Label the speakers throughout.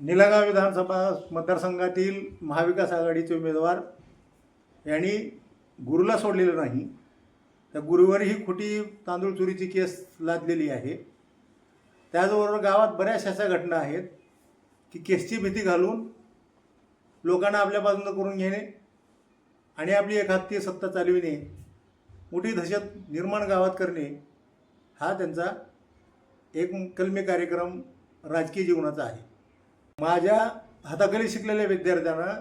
Speaker 1: निलंगा विधानसभा मतदारसंघातील महाविकास आघाडीचे उमेदवार यांनी गुरुला सोडलेलं नाही त्या गुरुवरही खोटी तांदूळ चोरीची केस लादलेली आहे. त्याचबरोबर गावात बऱ्याचशा अशा घटना आहेत की केसची भीती घालून लोकांना आपल्या बाजूनं करून घेणे आणि आपली एखादी सत्ता चालविणे मोठी दहशत निर्माण गावात करणे हा त्यांचा एक कलमी कार्यक्रम राजकीय जीवनाचा आहे. माझ्या हाताखाली शिकलेल्या विद्यार्थ्यांना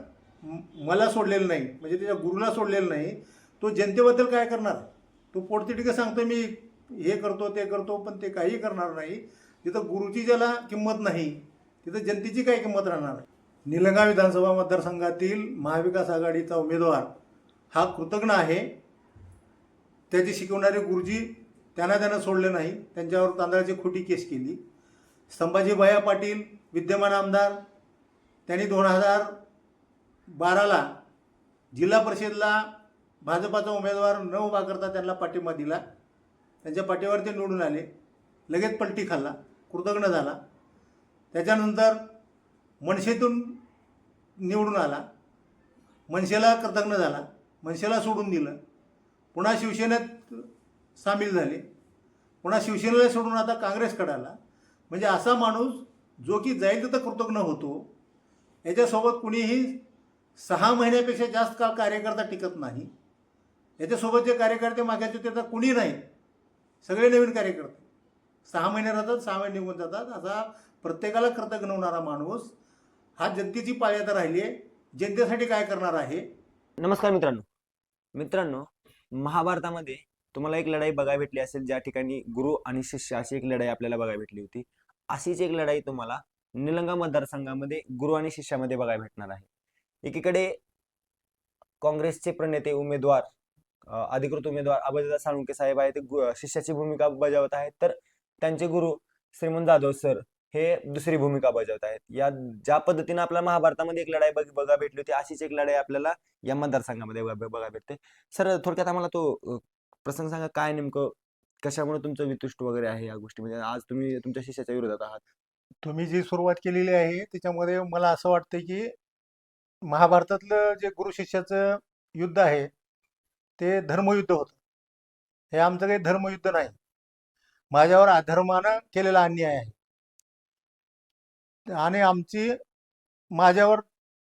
Speaker 1: मला सोडलेलं नाही म्हणजे त्याच्या गुरुला सोडलेलं नाही तो जनतेबद्दल काय करणार? तो पोटतिटिकं सांगतो मी हे करतो ते करतो पण ते काही करणार नाही. तिथं गुरुची ज्याला किंमत नाही तिथं जनतेची काय किंमत राहणार निलंगा विधानसभा मतदारसंघातील महाविकास आघाडीचा उमेदवार हा कृतज्ञ आहे. त्याची शिकवणारे गुरुजी त्यांना त्यांना सोडले नाही. त्यांच्यावर तांदळाची खोटी केस केली. संभाजी भया पाटील विद्यमान आमदार त्यांनी दोन हजार बाराला जिल्हा परिषदला भाजपाचा उमेदवार न उभा करता त्यांना पाठिंबा दिला. त्यांच्या पाठीवर ते निवडून आले. लगेच पलटी खाल्ला. कृतज्ञ झाला. त्याच्यानंतर मनसेतून निवडून आला. मनसेला कृतज्ञ झाला. मनसेला सोडून दिलं. पुन्हा शिवसेनेत सामील झाले. पुन्हा शिवसेनेला सोडून आता काँग्रेसकडे आला. म्हणजे असा माणूस जो की जाईल तिथं कृतज्ञ होतो याच्यासोबत कुणीही सहा महिन्यापेक्षा जास्त काळ कार्यकर्ता टिकत नाही. याच्यासोबत जे कार्यकर्ते मागायचे ते तर कुणी नाही. सगळे नवीन कार्यकर्ते. सहा महिने राहतात सहा महिने निघून जातात. असा प्रत्येकाला कृतज्ञ होणारा माणूस हा जनतेची पाळी राहिली आहे. जनतेसाठी काय करणार आहे?
Speaker 2: नमस्कार मित्रांनो. मित्रांनो महाभारतामध्ये तुम्हाला एक लढाई बघायला भेटली असेल ज्या ठिकाणी गुरु आणि शिष्य अशी एक लढाई आपल्याला बघायला भेटली होती. अशीच एक लढाई तुम्हाला निलंगा मतदारसंघामध्ये गुरु आणि शिष्यामध्ये बघायला भेटणार आहे. एकीकडे काँग्रेसचे प्रणेते उमेदवार अधिकृत उमेदवार अभयदादा साळुंके साहेब आहेत ते शिष्याची भूमिका बजावत आहेत तर त्यांचे गुरु श्रीमंत जाधव सर हे दुसरी भूमिका बजावत आहेत. या ज्या पद्धतीने आपल्या महाभारतामध्ये एक लढाई बघ- बघा भेटली होती अशीच एक लढाई आपल्याला या मतदारसंघामध्ये बघा भेटते. सर थोडक्यात आम्हाला तो प्रसंग सांगा काय नेमकं कशामुळे तुमचं वितुष्ट वगैरे आहे या गोष्टी? म्हणजे आज तुम्ही तुमच्या शिष्याच्या विरोधात आहात.
Speaker 1: तुम्ही जी सुरुवात केलेली आहे त्याच्यामध्ये मला असं वाटतं की महाभारतातलं जे गुरु शिष्याचं युद्ध आहे ते धर्मयुद्ध होतं. हे आमचं काही धर्मयुद्ध नाही. माझ्यावर अधर्मानं केलेला अन्याय आहे. आणि आमची माझ्यावर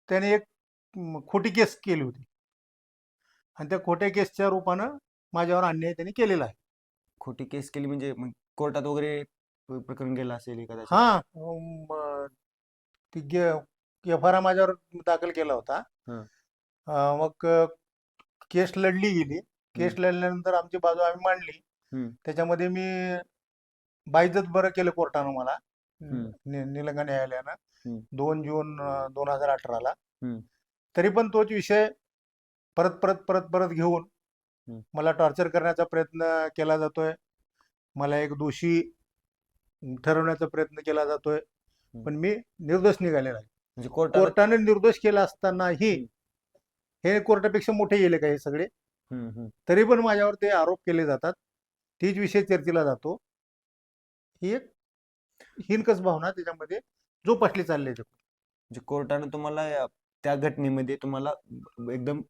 Speaker 1: त्याने एक खोटी केस केली होती. आणि त्या खोट्या केसच्या रूपानं माझ्यावर अन्याय त्यांनी केलेला आहे.
Speaker 2: खोटी केस केली म्हणजे मग कोर्टात वगैरे प- प्रकरण गेलं असेल एखाद्या
Speaker 1: हा ती एफ आर माझ्यावर दाखल केला होता
Speaker 2: हं.
Speaker 1: अं, मग अं, केस लढली गेली केस लढल्यानंतर आमची बाजू आम्ही मांडली. त्याच्यामध्ये मी बाईजत बरं केलं कोर्टानं मला
Speaker 2: हं.
Speaker 1: नि- निलंगा न्यायालयानं. दोन जून दोन हजार अठराला
Speaker 2: हं.
Speaker 1: तरी पण तोच विषय परत परत परत परत घेऊन. मला टॉर्चर करण्याचा प्रयत्न केला जातोय. मला एक दोषी ठरवण्याचा प्रयत्न केला जातोय. पण मी निर्दोष निघालेला आहे.
Speaker 2: म्हणजे
Speaker 1: कोर्टाने निर्दोष केला असतानाही हे कोर्टापेक्षा मोठे गेले का हे सगळे. तरी पण माझ्यावर ते आरोप केले जातात. तीच विषय चर्चेला जातो. ही एक हिनकस भावना त्याच्यामध्ये जोपासली चालली आहे.
Speaker 2: म्हणजे कोर्टानं तुम्हाला त्या घटनेमध्ये तुम्हाला एकदम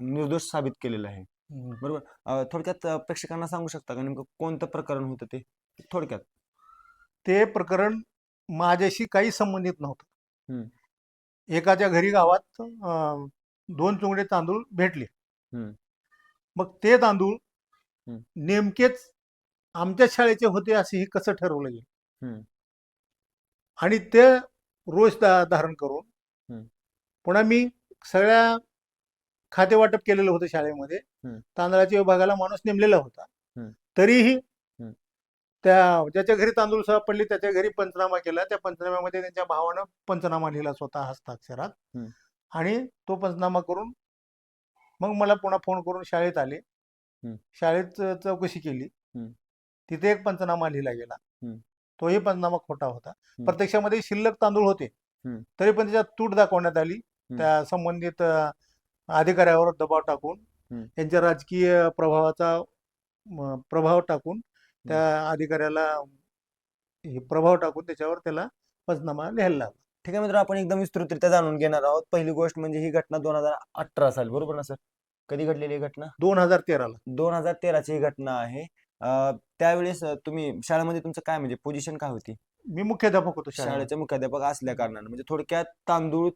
Speaker 2: निर्दोष साबित केलेलं आहे. बरोबर थोडक्यात प्रेक्षकांना सांगू शकता का नेमकं कोणतं प्रकरण होतं ते थोडक्यात
Speaker 1: ते प्रकरण माझ्याशी काही संबंधित नव्हतं. एकाच्या घरी गावात दोन चुंगडे तांदूळ भेटले. मग ते तांदूळ. नेमकेच आमच्या शाळेचे होते असे हे कसं ठरवलं गेलं. आणि ते रोज धारण करून. पुन्हा मी सगळ्या खाते वाटप केलेलं होतं शाळेमध्ये. तांदळाच्या विभागाला माणूस नेमलेला होता. तरीही. त्या ज्याच्या घरी तांदूळ सापडले त्याच्या घरी पंचनामा केला त्या पंचनाम्यामध्ये त्यांच्या भावानं पंचनामा लिहिला स्वतः हस्ताक्षरात. आणि तो पंचनामा करून मग मला पुन्हा फोन करून शाळेत आले. शाळेत चौकशी केली. तिथे एक पंचनामा लिहिला गेला. तोही पंचनामा खोटा होता. प्रत्यक्षामध्ये शिल्लक तांदूळ होते. तरी पण त्याच्यात तूट दाखवण्यात आली. त्या संबंधित अधिकाऱ्यावर दबाव टाकून. त्यांच्या राजकीय प्रभावाचा प्रभाव टाकून त्या अधिकाऱ्याला प्रभाव टाकून त्याच्यावर त्याला पंचनामा लिहायला लागला
Speaker 2: ठीक आहे मित्र आपण एकदम विस्तृतरित्या जाणून घेणार आहोत. पहिली गोष्ट म्हणजे ही घटना दोन हजार अठरा साली बरोबर ना सर? कधी घडलेली ही घटना?
Speaker 1: दोन हजार तेराला.
Speaker 2: दोन हजार तेराची ही घटना आहे. त्यावेळेस तुम्ही शाळेमध्ये तुमचं काय म्हणजे पोझिशन काय होती?
Speaker 1: मी मुख्याध्यापक होतो
Speaker 2: शाळेचे मुख्याध्यापक असल्या कारणानं. म्हणजे थोडक्यात तांदूळ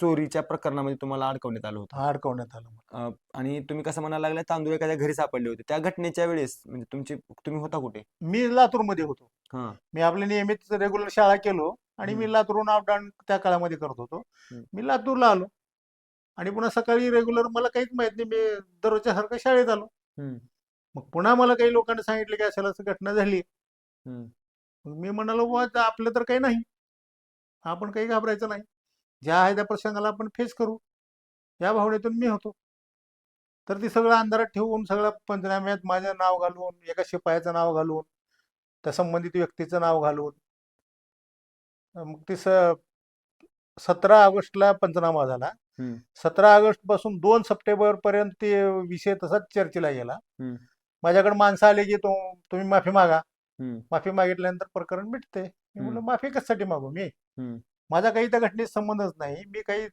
Speaker 2: चोरीच्या प्रकरणामध्ये तुम्हाला अडकवण्यात आलं होतं.
Speaker 1: अडकवण्यात आलं.
Speaker 2: अं, आणि तुम्ही कसं म्हणायला लागला तांदूळ एखाद्या घरी सापडले होते. त्या घटनेच्या वेळेस म्हणजे तुमची तुम्ही होता कुठे?
Speaker 1: मी लातूरमध्ये होतो.
Speaker 2: हा.
Speaker 1: मी आपल्या नियमित रेग्युलर शाळा केलो आणि मी
Speaker 2: हम्म.
Speaker 1: लातूरून अप डाऊन त्या काळामध्ये करत होतो.
Speaker 2: हम्म.
Speaker 1: मी लातूरला आलो आणि पुन्हा सकाळी रेग्युलर मला काहीच माहीत नाही मी दररोजच्या सारखं शाळेत आलो.
Speaker 2: हम्म,
Speaker 1: मग पुन्हा मला काही लोकांनी सांगितलं की अशाला असं घटना झाली.
Speaker 2: हम्म.
Speaker 1: मग मी म्हणालो बुवा आता आपलं तर काही नाही. आपण काही घाबरायचं नाही. ज्या आहे त्या प्रसंगाला आपण फेस करू या भावनेतून मी होतो तर ती सगळं अंधारात ठेवून सगळं पंचनाम्यात माझं नाव घालून एका शिपायाचं नाव घालून त्या संबंधित व्यक्तीचं नाव घालून मग ते सतरा ऑगस्टला पंचनामा झाला. सतरा ऑगस्टपासून दोन सप्टेंबर पर्यंत ते विषय तसाच चर्चेला गेला. माझ्याकडे माणसं आली की तो तुम्ही माफी मागा. माफी मागितल्यानंतर प्रकरण मिटते माफी कशासाठी मागू मी. माझा काही त्या घटनेत संबंधच नाही. मी काही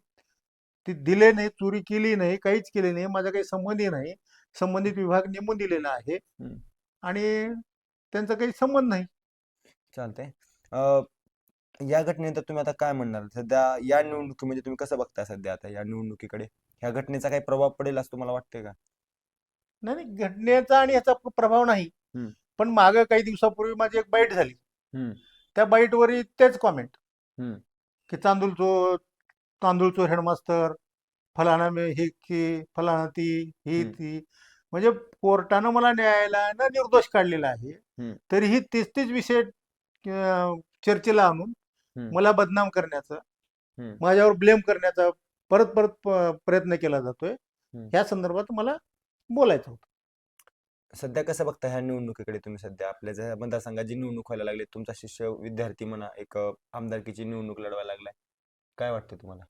Speaker 1: ती दिले नाही चोरी केली नाही काहीच केली नाही. माझा काही संबंधही नाही. संबंधित विभाग नेमून दिलेला आहे. आणि त्यांचा काही संबंध नाही.
Speaker 2: चालतंय. या घटनेनंतर तुम्ही आता काय म्हणणार? सध्या या निवडणुकीमध्ये तुम्ही कसं बघताय सध्या आता या निवडणुकीकडे? ह्या घटनेचा काही प्रभाव पडेल असं तुम्हाला वाटतंय का?
Speaker 1: नाही नाही, घटनेचा आणि याचा प्रभाव नाही. पण मागं काही दिवसापूर्वी माझी एक बाईट झाली. त्या बाईटवर तेच कॉमेंट. की तांदूळ चोर तांदूळ चोर हेडमास्तर फलाना मे ही की फलाना ती ही. ती म्हणजे कोर्टानं मला न्यायालयानं निर्दोष काढलेला आहे. तरीही तीच तीच विषय चर्चेला आणून. मला बदनाम करण्याचा. माझ्यावर ब्लेम करण्याचा परत परत प्रयत्न केला जातोय. ह्या संदर्भात मला बोलायचं होतं
Speaker 2: सध्या कसं बघता ह्या निवडणुकीकडे तुम्ही सध्या? आपल्या ज्या मतदारसंघात जी निवडणूक व्हायला लागली तुमचा शिष्य विद्यार्थी म्हणा एक अं, आमदारकीची निवडणूक लढवायला लागलाय. काय वाटतं तुम्हाला?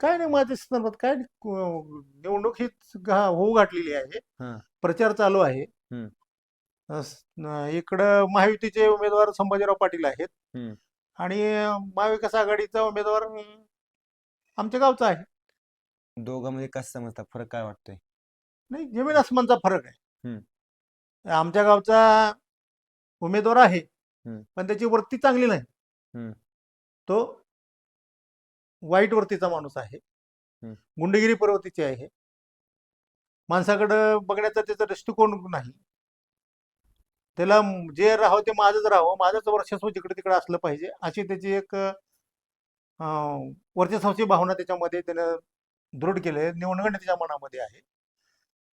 Speaker 1: काय नाही माझ्या संदर्भात काय नाही, को- निवडणूक ही होऊ घातलेली आहे.
Speaker 2: हा.
Speaker 1: प्रचार चालू आहे.
Speaker 2: हम्म.
Speaker 1: अस- न- इकडं महायुतीचे उमेदवार संभाजीराव पाटील आहेत.
Speaker 2: हम्म.
Speaker 1: आणि महाविकास आघाडीचा उमेदवार अं, आमच्या गावचा आहे.
Speaker 2: दोघांमध्ये कसं समजता? फरक काय वाटतोय?
Speaker 1: नाही जमीन आसमानचा फरक आहे.
Speaker 2: हम्म.
Speaker 1: आमच्या गावचा उमेदवार आहे
Speaker 2: हम्म.
Speaker 1: पण त्याची वृत्ती चांगली नाही. तो वाईट वृत्तीचा माणूस आहे
Speaker 2: हम्म.
Speaker 1: गुंडगिरी प्रवृत्तीची आहे माणसाकडं बघण्याचा त्याचा दृष्टिकोन नाही त्याला म- जे राहावं ते माझंच राहावं माझंच वर्चस्व जिकडे तिकडे असलं पाहिजे अशी त्याची एक अं, वर्चस्वाची भावना त्याच्यामध्ये त्यानं दृढ केले निवडणूक त्याच्या मनामध्ये आहे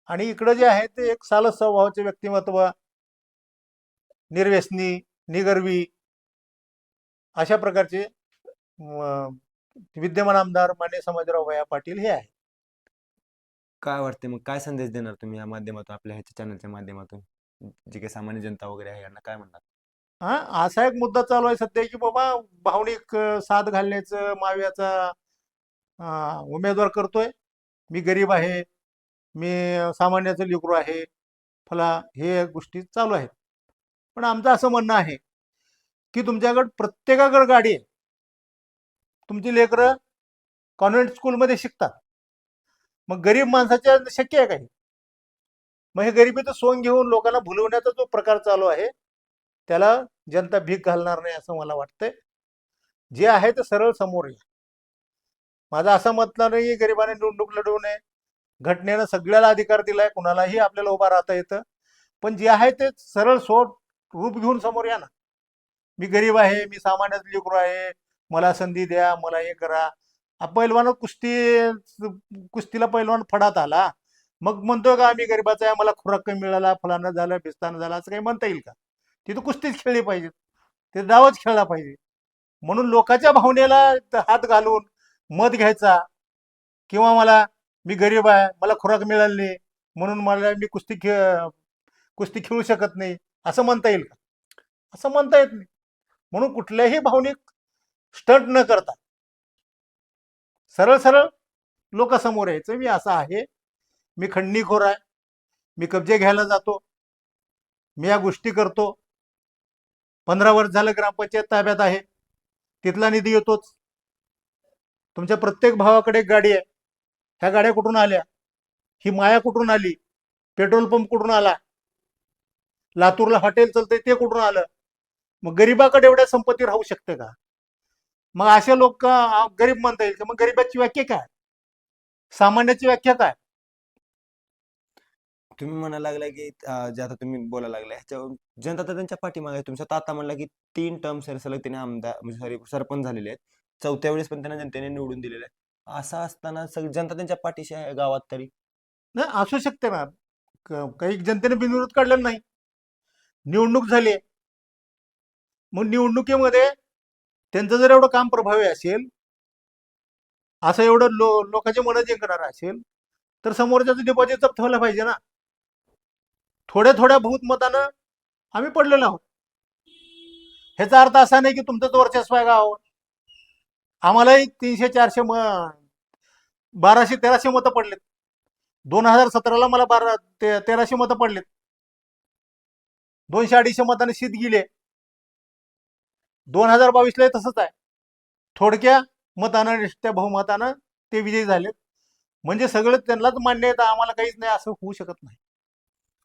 Speaker 1: आणि इकडं जे आहे ते एक सालस स्वभावाचे व्यक्तिमत्व निर्व्यसनी निगर्वी अशा प्रकारचे विद्यमान आमदार मान्य समाजराव भैया पाटील हे आहे
Speaker 2: काय वाटते मग? काय संदेश देणार तुम्ही या माध्यमातून आपल्या ह्याच्या चॅनलच्या माध्यमातून? जी काही सामान्य जनता वगैरे आहे यांना काय म्हणणार?
Speaker 1: हा असा एक मुद्दा चालू आहे सध्या की बाबा भावनिक साथ घालण्याचं माव्याचा उमेदवार करतोय. मी गरीब आहे मी सामान्याचं लेकरू आहे. फला हे गोष्टी चालू आहेत. पण आमचं असं म्हणणं आहे की तुमच्याकडं प्रत्येकाकडं गाडी आहे. तुमची लेकरं कॉन्व्हेंट स्कूलमध्ये शिकतात. मग गरीब माणसाच्या शक्य आहे काही मग हे गरिबीचं सोंग घेऊन लोकांना भुलवण्याचा जो प्रकार चालू आहे त्याला जनता भीक घालणार नाही असं मला वाटतंय. जे आहे ते सरळ समोर या. माझं असं म्हटलं नाही गरिबाने निवडणूक लढवू नये. घटनेनं सगळ्याला अधिकार दिलाय कुणालाही आपल्याला उभा राहता येतं. पण जे आहे ते सरळ सोड रूप घेऊन समोर या ना. मी गरीब आहे मी सामान्यात लेकरू आहे मला संधी द्या मला हे करा. पैलवान कुस्ती कुस्तीला पैलवान फडात आला. मग म्हणतोय का आम्ही गरीबाचा आहे मला खुराक कमी मिळाला फलानं झालं भिस्तानं झालं असं काही म्हणता येईल का? तिथं कुस्तीच खेळली पाहिजे. ते डावच खेळला पाहिजे. म्हणून लोकांच्या भावनेला हात घालून मत घ्यायचा किंवा मला मी गरीब आहे मला खुराक मिळाली नाही म्हणून मला मी कुस्ती खेळ कुस्ती खेळू शकत नाही. असं म्हणता येईल का? असं म्हणता येत नाही. म्हणून कुठल्याही भावनिक स्टंट न करता सरळ सरळ लोकांसमोर यायचं. मी असं आहे. मी खंडणीखोर आहे. मी कब्जे घ्यायला जातो. मी या गोष्टी करतो. पंधरा वर्ष झालं ग्रामपंचायत ताब्यात आहे. तिथला निधी येतोच. तुमच्या प्रत्येक भावाकडे एक गाडी आहे. ह्या गाड्या कुठून आल्या? ही माया कुठून आली? पेट्रोल पंप कुठून आला? लातूरला हॉटेल चालतंय ते कुठून आलं? मग गरीबाकडे एवढ्या संपत्ती राहू शकते का? मग असे लोक गरीब म्हणता येईल का? मग गरीबाची व्याख्या काय? सामान्याची व्याख्या काय?
Speaker 2: तुम्ही म्हणायला लागला की जे आता तुम्ही बोलायला लागला ह्याच्यावर जनता तर त्यांच्या पाठीमागे तुमचा ताता म्हणला की तीन टर्म सर सलग त्याने आमदार म्हणजे सॉरी सरपंच झालेले आहेत. चौथ्या वेळेस पण त्यांना जनतेने निवडून दिलेले आहे असं असताना सगळी जनता त्यांच्या पाठीशी आहे गावात तरी.
Speaker 1: नाही असू शकते ना. क- काही जनतेने बिनविरोध काढलेला नाही. निवडणूक झाली आहे. मग निवडणुकीमध्ये त्यांचं जर एवढं काम प्रभावी असेल असं एवढं लो लोकांचे मन जिंकणार असेल तर समोरच्याचं डिपॉझिट जप्त व्हायला पाहिजे ना थोड्या थोड्या बहुमतानं आम्ही पडलेलो आहोत. ह्याचा अर्थ असा नाही की तुमचंच वर्चस्व आहे गावावर. आम्हालाही तीनशे चारशे म बाराशे तेराशे मतं पडलेत. दोन हजार सतराला मला बारा ते तेराशे मतं पडलेत. दोनशे अडीचशे मताने शीत गेले. दोन हजार बावीसला तसंच आहे. थोडक्या मतानं त्या बहुमतानं ते विजयी झालेत. म्हणजे सगळं त्यांनाच मान्य आहे आम्हाला काहीच नाही असं होऊ शकत नाही.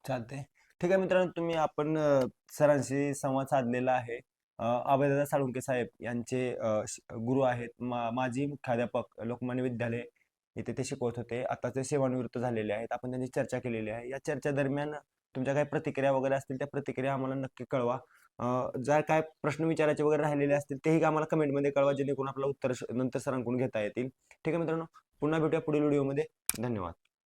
Speaker 2: चालतंय. ठीक आहे मित्रांनो तुम्ही आपण सरांशी संवाद साधलेला आहे. अभयदादा साळुंके साहेब यांचे गुरु आहेत. मा माजी मुख्याध्यापक लोकमान्य विद्यालय इथे ते शिकवत होते. आता ते सेवानिवृत्त झालेले आहेत. आपण त्यांची चर्चा केलेली आहे. या चर्चा दरम्यान तुमच्या काही प्रतिक्रिया वगैरे असतील त्या प्रतिक्रिया आम्हाला नक्की कळवा. जर काय प्रश्न विचारायचे वगैरे राहिलेले असतील तेही आम्हाला कमेंटमध्ये कळवा जेणेकरून आपलं उत्तर नंतर सरांकडून घेता येतील. ठीक आहे मित्रांनो पुन्हा भेटूया पुढील व्हिडिओमध्ये. धन्यवाद.